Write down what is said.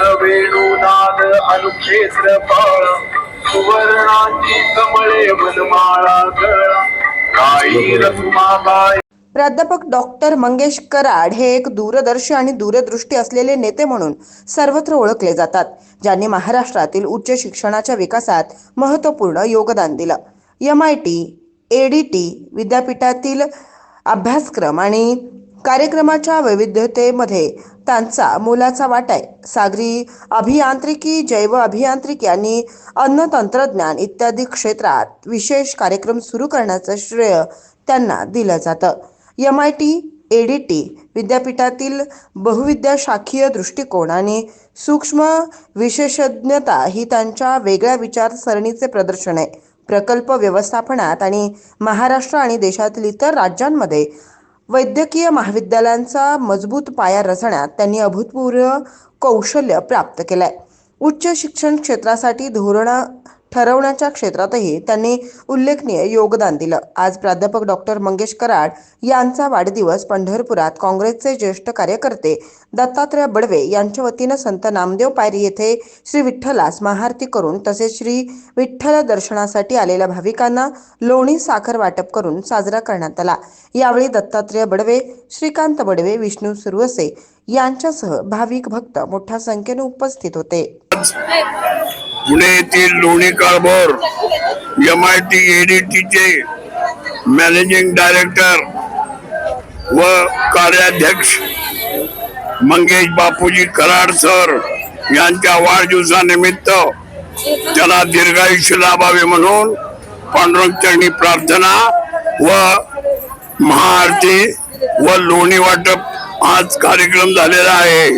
वेणुनाद अनुक्षेत्र फळ सुवर्णाची कमळे वनमाळा गळा काही रसुमाबाई प्राध्यापक डॉक्टर मंगेश कराड हे एक दूरदर्शी आणि दूरदृष्टी असलेले नेते म्हणून सर्वत्र ओळखले जातात ज्यांनी महाराष्ट्रातील उच्च शिक्षणाच्या विकासात महत्त्वपूर्ण योगदान दिलं. एम आय टी एडीटी विद्यापीठातील अभ्यासक्रम आणि कार्यक्रमाच्या वैविध्यतेमध्ये त्यांचा मोलाचा वाटा आहे. सागरी अभियांत्रिकी जैव अभियांत्रिकी आणि अन्न तंत्रज्ञान इत्यादी क्षेत्रात विशेष कार्यक्रम सुरू करण्याचं श्रेय त्यांना दिलं जातं. एम आय टी एडीटी विद्यापीठातील बहुविद्याशाखीय दृष्टिकोन आणि सूक्ष्म विशेषज्ञता ही त्यांच्या वेगळ्या विचारसरणीचे प्रदर्शन आहे. प्रकल्प व्यवस्थापनात आणि महाराष्ट्र आणि देशातील इतर राज्यांमध्ये वैद्यकीय महाविद्यालयांचा मजबूत पाया रचण्यात त्यांनी अभूतपूर्व कौशल्य प्राप्त केलंय. उच्च शिक्षण क्षेत्रासाठी धोरणं ठरवण्याच्या क्षेत्रातही त्यांनी उल्लेखनीय योगदान दिलं. आज प्राध्यापक डॉक्टर मंगेश कराड यांचा वाढदिवस पंढरपुरात काँग्रेसचे ज्येष्ठ कार्यकर्ते दत्तात्रय बडवे यांच्या वतीनं संत नामदेव पायरी येथे श्री विठ्ठलास महाआरती करून तसेच श्री विठ्ठल दर्शनासाठी आलेल्या भाविकांना लोणी साखर वाटप करून साजरा करण्यात आला. यावेळी दत्तात्रय बडवे श्रीकांत बडवे विष्णू सुरवसे यांच्यासह भाविक भक्त मोठ्या संख्येने उपस्थित होते. पुणे येथील Loni Kalbhor M I T एडीटीचे managing director व कार्याध्यक्ष मंगेश बापूजी कराड सर यांच्या वाढदिवसानिमित्त त्याला दीर्घायुष्य लाभावे म्हणून पांडुरंग चरणी प्रार्थना व महाआरती व लोणी वाटप आज कार्यक्रम झालेला आहे.